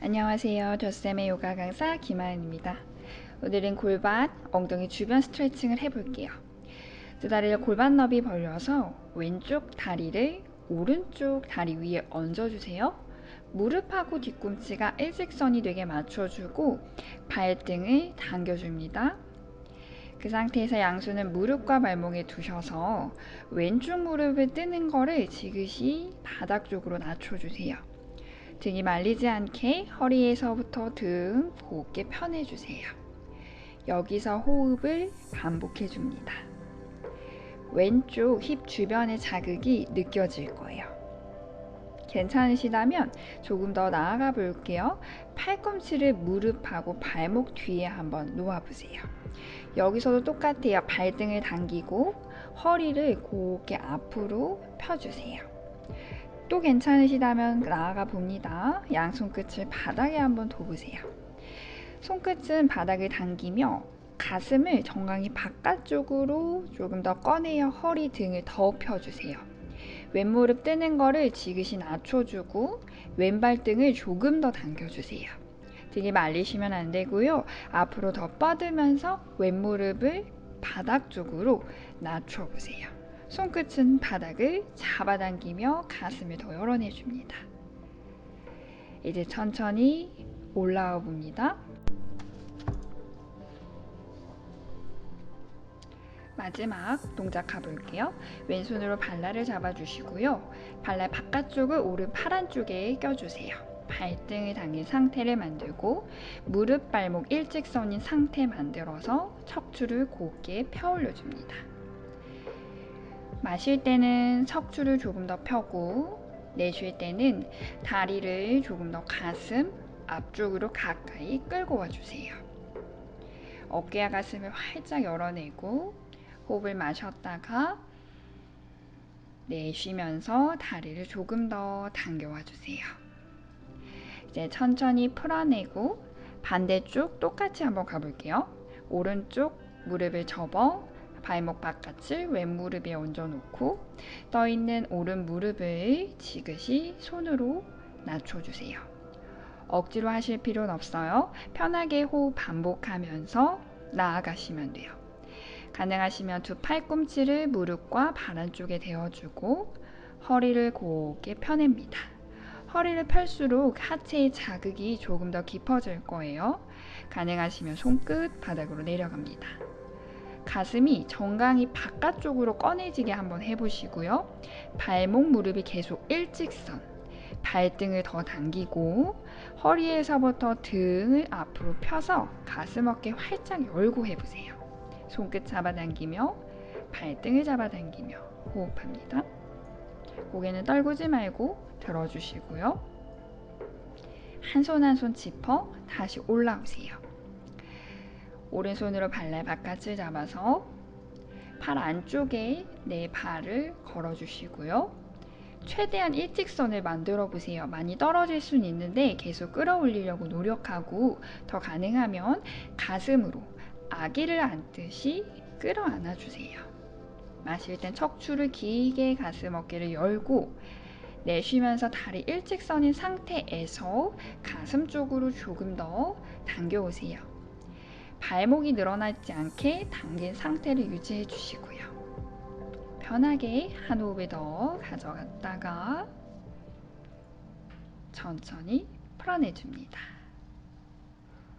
안녕하세요. 저쌤의 요가 강사 김하연입니다. 오늘은 골반, 엉덩이 주변 스트레칭을 해볼게요. 두 다리를 골반 너비 벌려서 왼쪽 다리를 오른쪽 다리 위에 얹어주세요. 무릎하고 뒤꿈치가 일직선이 되게 맞춰주고 발등을 당겨줍니다. 그 상태에서 양손은 무릎과 발목에 두셔서 왼쪽 무릎을 뜨는 거를 지그시 바닥 쪽으로 낮춰주세요. 등이 말리지 않게 허리에서부터 등 곱게 펴내주세요. 여기서 호흡을 반복해 줍니다. 왼쪽 힙 주변의 자극이 느껴질 거예요. 괜찮으시다면 조금 더 나아가 볼게요. 팔꿈치를 무릎하고 발목 뒤에 한번 놓아보세요. 여기서도 똑같아요. 발등을 당기고 허리를 곱게 앞으로 펴주세요. 또 괜찮으시다면 나아가 봅니다. 양 손 끝을 바닥에 한번 둬보세요. 손끝은 바닥을 당기며 가슴을 정강이 바깥쪽으로 조금 더 꺼내어 허리 등을 더 펴주세요. 왼무릎 뜨는 거를 지그시 낮춰주고 왼발 등을 조금 더 당겨주세요. 등이 말리시면 안 되고요. 앞으로 더 뻗으면서 왼무릎을 바닥 쪽으로 낮춰보세요. 손끝은 바닥을 잡아당기며 가슴을 더 열어내줍니다. 이제 천천히 올라와 봅니다. 마지막 동작 가볼게요. 왼손으로 발날을 잡아주시고요. 발날 바깥쪽을 오른 파란 쪽에 껴주세요. 발등을 당긴 상태를 만들고 무릎 발목 일직선인 상태 만들어서 척추를 곱게 펴 올려줍니다. 마실 때는 척추를 조금 더 펴고 내쉴 때는 다리를 조금 더 가슴 앞쪽으로 가까이 끌고 와주세요. 어깨와 가슴을 활짝 열어내고 호흡을 마셨다가 내쉬면서 다리를 조금 더 당겨와 주세요. 이제 천천히 풀어내고 반대쪽 똑같이 한번 가볼게요. 오른쪽 무릎을 접어 발목 바깥을 왼무릎에 얹어놓고 떠있는 오른 무릎을 지그시 손으로 낮춰주세요. 억지로 하실 필요는 없어요. 편하게 호흡 반복하면서 나아가시면 돼요. 가능하시면 두 팔꿈치를 무릎과 발 안쪽에 대어주고 허리를 곱게 펴냅니다. 허리를 펼수록 하체의 자극이 조금 더 깊어질 거예요. 가능하시면 손끝 바닥으로 내려갑니다. 가슴이 정강이 바깥쪽으로 꺼내지게 한번 해보시고요. 발목, 무릎이 계속 일직선. 발등을 더 당기고 허리에서부터 등을 앞으로 펴서 가슴 어깨 활짝 열고 해보세요. 손끝 잡아당기며 발등을 잡아당기며 호흡합니다. 고개는 떨구지 말고 들어주시고요. 한 손 한손 짚어 다시 올라오세요. 오른손으로 발날 바깥을 잡아서 팔 안쪽에 내 발을 걸어주시고요. 최대한 일직선을 만들어 보세요. 많이 떨어질 수는 있는데 계속 끌어올리려고 노력하고 더 가능하면 가슴으로 아기를 안듯이 끌어안아 주세요. 마실 땐 척추를 길게 가슴 어깨를 열고 내쉬면서 다리 일직선인 상태에서 가슴 쪽으로 조금 더 당겨오세요. 발목이 늘어나지 않게 당긴 상태를 유지해 주시고요. 편하게 한 호흡을 더 가져갔다가 천천히 풀어내 줍니다.